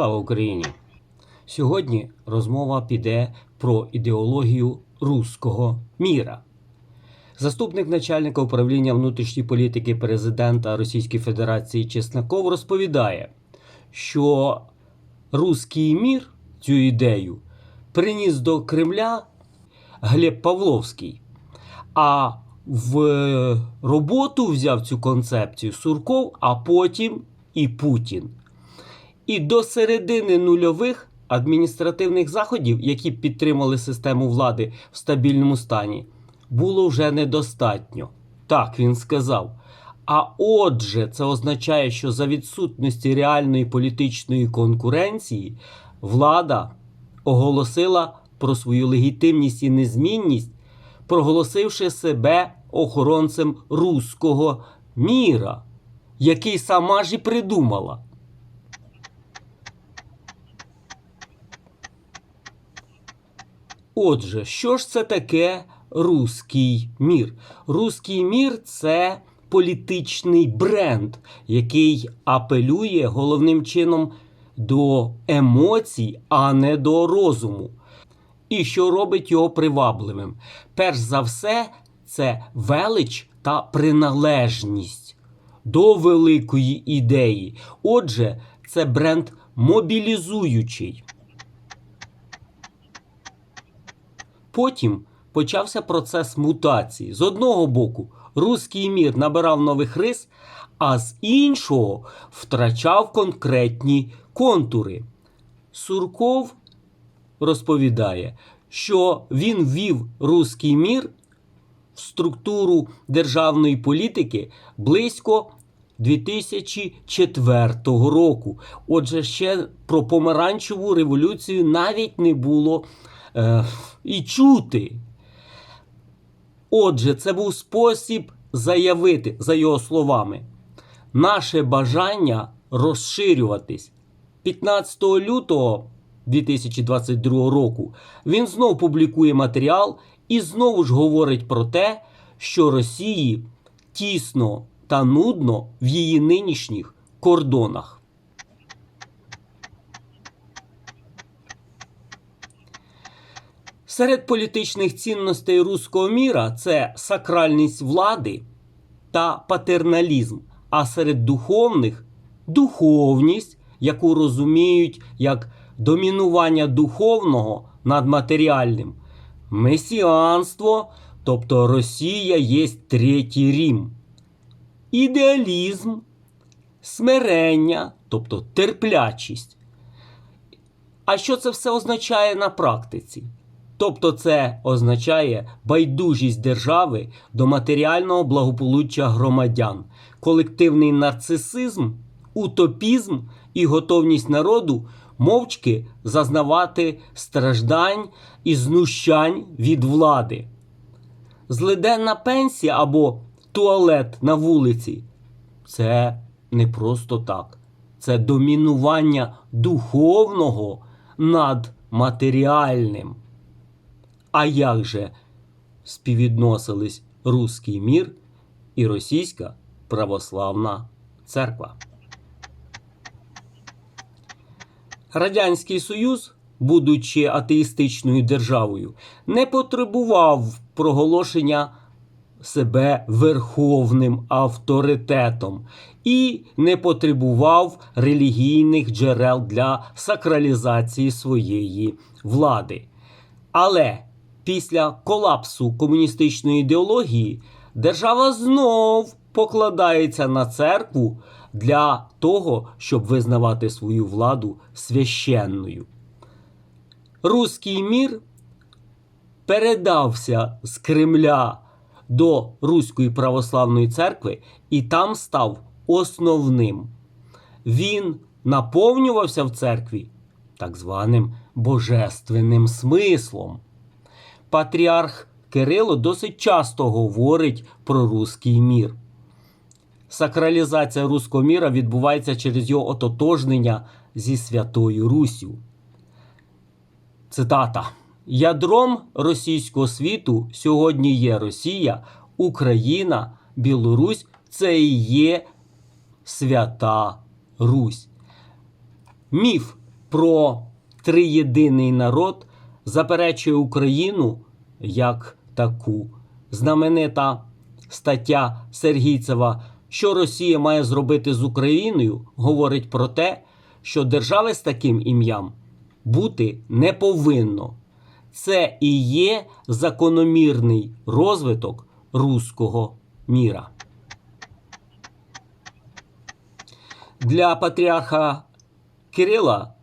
Слава Україні! Сьогодні розмова піде про ідеологію руського міра. Заступник начальника управління внутрішньої політики президента Російської Федерації Чесноков розповідає, що руський мір цю ідею приніс до Кремля Глеб Павловський. А в роботу взяв цю концепцію Сурков, а потім і Путін. І до середини нульових адміністративних заходів, які підтримали систему влади в стабільному стані, було вже недостатньо. Так він сказав. А отже, це означає, що за відсутності реальної політичної конкуренції влада оголосила про свою легітимність і незмінність, проголосивши себе охоронцем руського міра, який сама ж і придумала. Отже, що ж це таке руський мір? Руський мір це політичний бренд, який апелює головним чином до емоцій, а не до розуму. І що робить його привабливим? Перш за все, це велич та приналежність до великої ідеї. Отже, це бренд мобілізуючий. Потім почався процес мутації. З одного боку, руський мір набирав нових рис, а з іншого втрачав конкретні контури. Сурков розповідає, що він ввів руський мір в структуру державної політики близько 2004 року. Отже, ще про помаранчеву революцію навіть не було е, і чути. Отже, це був спосіб заявити, за його словами, наше бажання розширюватись. 15 лютого 2022 року він знов публікує матеріал і знову ж говорить про те, що Росії тісно та нудно в її нинішніх кордонах. Серед політичних цінностей руського міра це сакральність влади та патерналізм, а серед духовних духовність, яку розуміють як домінування духовного над матеріальним, месіанство, тобто Росія є третій Рім, ідеалізм, смирення, тобто терплячість. А що це все означає на практиці? Тобто це означає байдужість держави до матеріального благополуччя громадян, колективний нарцисизм, утопізм і готовність народу мовчки зазнавати страждань і знущань від влади. Злиденна пенсія або туалет на вулиці це не просто так. Це домінування духовного над матеріальним. А як же співвідносились руський мір і російська православна церква? Радянський Союз, будучи атеїстичною державою, не потребував проголошення себе верховним авторитетом і не потребував релігійних джерел для сакралізації своєї влади. Але після колапсу комуністичної ідеології держава знов покладається на церкву для того, щоб визнавати свою владу священною. Руський мір передався з Кремля до Руської православної церкви і там став основним. Він наповнювався в церкві так званим божественним смислом. Патріарх Кирило досить часто говорить про руський мір. Сакралізація руського міра відбувається через його ототожнення зі Святою Руссю. Цитата. Ядром російського світу сьогодні є Росія, Україна, Білорусь це і є свята Русь. Міф про триєдиний народ заперечує Україну як таку. Знаменита стаття Сергійцева, що Росія має зробити з Україною, говорить про те, що держави з таким ім'ям бути не повинно. Це і є закономірний розвиток руського міра. Для патріарха Кирила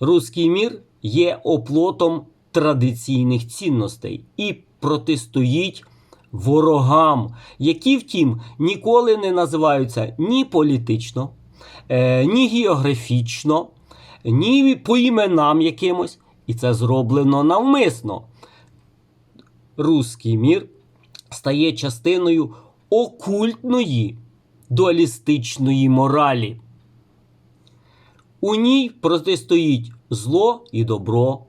руський мір є оплотом традиційних цінностей і протистоїть ворогам, які, втім, ніколи не називаються ні політично, е, ні географічно, ні по іменам якимось. І це зроблено навмисно. Руський мір стає частиною окультної дуалістичної моралі. У ній протистоїть зло і добро,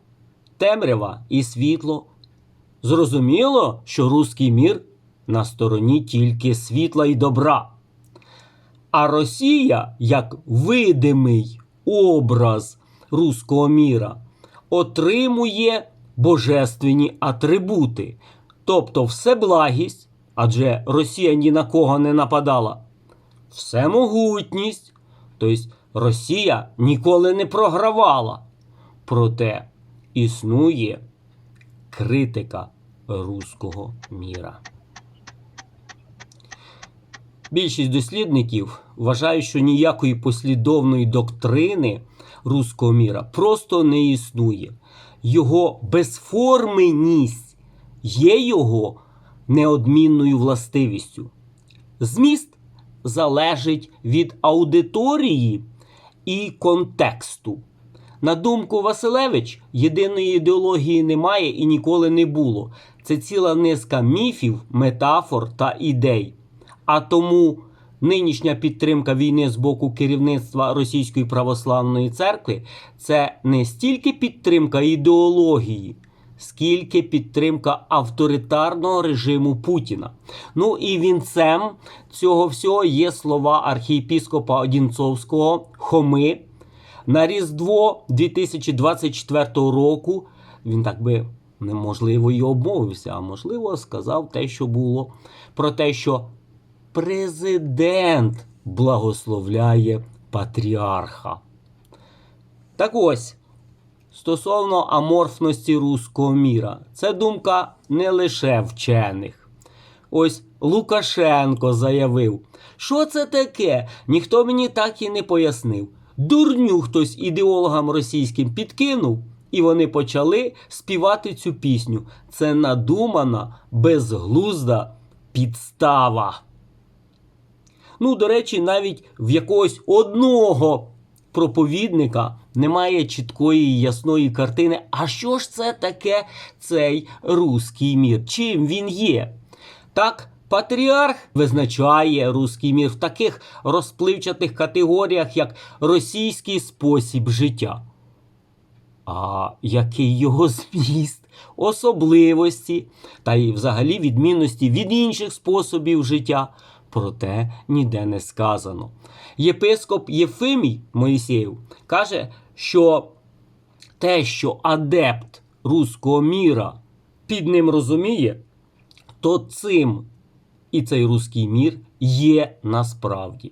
темрява і світло. Зрозуміло, що руський мір на стороні тільки світла і добра. А Росія, як видимий образ руського міра, отримує божественні атрибути, тобто всеблагість, адже Росія ні на кого не нападала, всемогутність, тобто Росія ніколи не програвала. Проте існує критика руського міра. Більшість дослідників вважають, що ніякої послідовної доктрини руського міра просто не існує. Його безформеність є його неодмінною властивістю. Зміст залежить від аудиторії і контексту. На думку Василевич, єдиної ідеології немає і ніколи не було. Це ціла низка міфів, метафор та ідей. А тому нинішня підтримка війни з боку керівництва Російської православної церкви це не стільки підтримка ідеології, скільки підтримка авторитарного режиму Путіна. Ну і вінцем цього всього є слова архієпіскопа Одінцовського Хоми. На Різдво 2024 року він так би неможливо і обмовився, а можливо сказав те, що було, про те, що президент благословляє патріарха. Так ось, стосовно аморфності руського міра, це думка не лише вчених. Ось Лукашенко заявив, що це таке, ніхто мені так і не пояснив. Дурню хтось ідеологам російським підкинув, і вони почали співати цю пісню. Це надумана, безглузда підстава. Ну, до речі, навіть в якогось одного проповідника немає чіткої ясної картини. А що ж це таке цей руський мір? Чим він є? Так, патріарх визначає руський мір в таких розпливчатих категоріях, як російський спосіб життя. А який його зміст, особливості та й взагалі відмінності від інших способів життя? Про те ніде не сказано. Єпископ Єфимій Моїсеєв каже, що те, що адепт руського міра під ним розуміє, то цим і цей руський мір є насправді.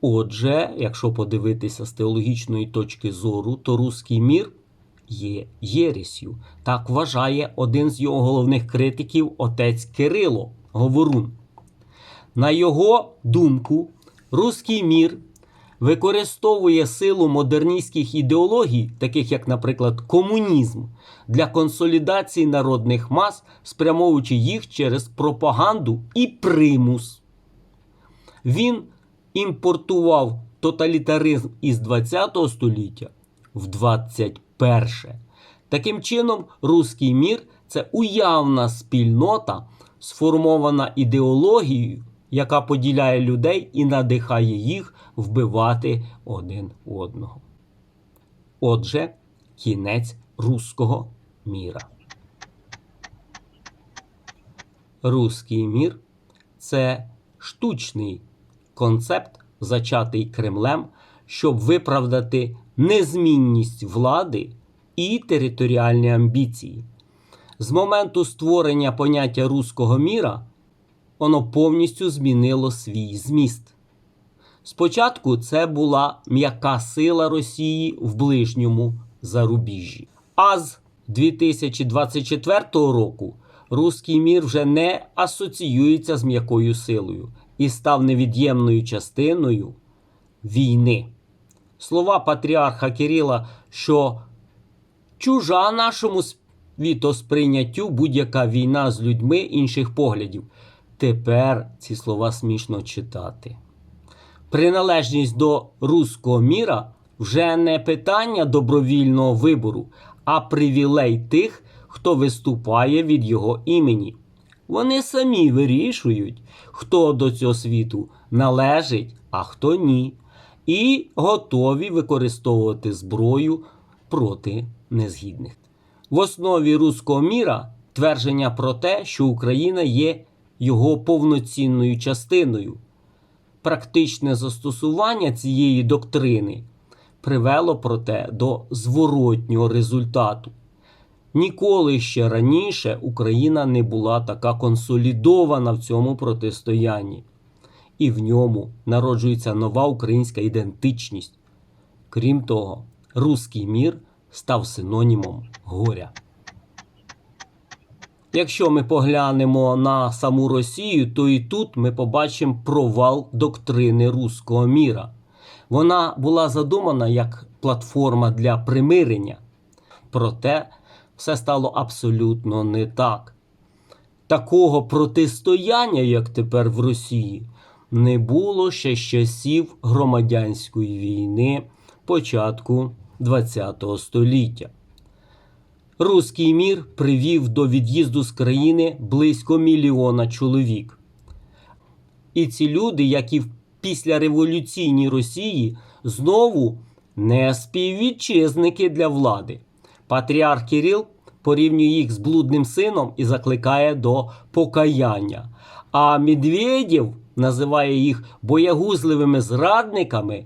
Отже, якщо подивитися з теологічної точки зору, то руський мір є єресю. Так вважає один з його головних критиків, отець Кирило Говорун. На його думку, руський мір використовує силу модерністських ідеологій, таких як, наприклад, комунізм, для консолідації народних мас, спрямовуючи їх через пропаганду і примус. Він імпортував тоталітаризм із 20 століття в 21. Таким чином, руський мір це уявна спільнота, сформована ідеологією, яка поділяє людей і надихає їх вбивати один одного. Отже, кінець руського міра. Руський мір це штучний концепт, зачатий Кремлем, щоб виправдати незмінність влади і територіальні амбіції. З моменту створення поняття руського міра воно повністю змінило свій зміст. Спочатку це була м'яка сила Росії в ближньому зарубіжжі. А з 2024 року руський мір вже не асоціюється з м'якою силою і став невід'ємною частиною війни. Слова патріарха Кирила, що чужа нашому світосприйняттю будь-яка війна з людьми інших поглядів. Тепер ці слова смішно читати. Приналежність до руського міра вже не питання добровільного вибору, а привілей тих, хто виступає від його імені. Вони самі вирішують, хто до цього світу належить, а хто ні, і готові використовувати зброю проти незгідних. В основі руського міра твердження про те, що Україна є його повноцінною частиною. Практичне застосування цієї доктрини привело проте до зворотнього результату. Ніколи ще раніше Україна не була така консолідована в цьому протистоянні, і в ньому народжується нова українська ідентичність. Крім того, руський мір став синонімом горя. Якщо ми поглянемо на саму Росію, то і тут ми побачимо провал доктрини руського міра. Вона була задумана як платформа для примирення. Проте все стало абсолютно не так. Такого протистояння, як тепер в Росії, не було ще з часів громадянської війни початку ХХ століття. Руський мір привів до від'їзду з країни близько мільйона чоловік. І ці люди, як і в післяреволюційній Росії, знову не співвітчизники для влади. Патріарх Кирил порівнює їх з блудним сином і закликає до покаяння. А Медведєв називає їх боягузливими зрадниками,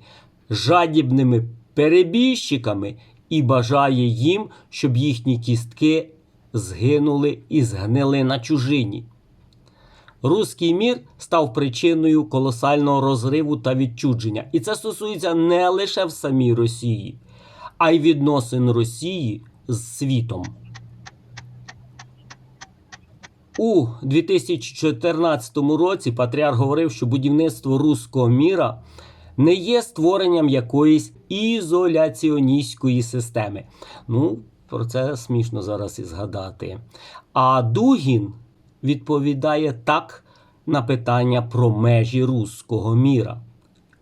жадібними перебіжчиками і бажає їм, щоб їхні кістки згинули і згнили на чужині. Руський мір став причиною колосального розриву та відчудження. І це стосується не лише в самій Росії, а й відносин Росії з світом. У 2014 році Патріарх говорив, що будівництво руського міра не є створенням якоїсь ізоляціоністської системи. Ну, про це смішно зараз і згадати. А Дугін відповідає так на питання про межі руського міра.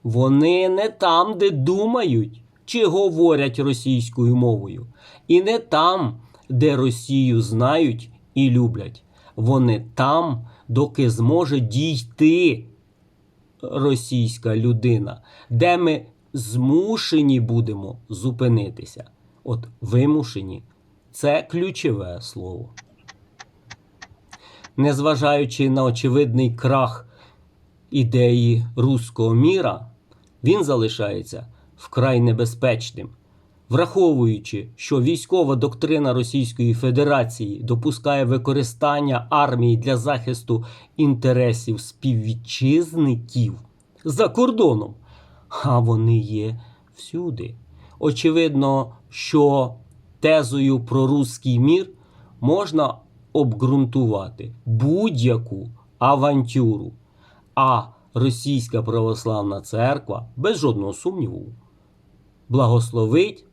Вони не там, де думають чи говорять російською мовою, і не там, де Росію знають і люблять. Вони там, доки зможе дійти російська людина, де ми змушені будемо зупинитися. От вимушені це ключове слово. Незважаючи на очевидний крах ідеї руського міра, він залишається вкрай небезпечним, враховуючи, що військова доктрина Російської Федерації допускає використання армії для захисту інтересів співвітчизників за кордоном, а вони є всюди. Очевидно, що тезою про руський мір можна обґрунтувати будь-яку авантюру. А Російська православна церква без жодного сумніву благословить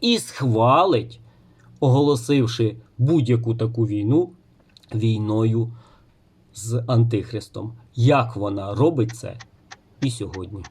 і схвалить, оголосивши будь-яку таку війну війною з Антихристом. Як вона робить це і сьогодні?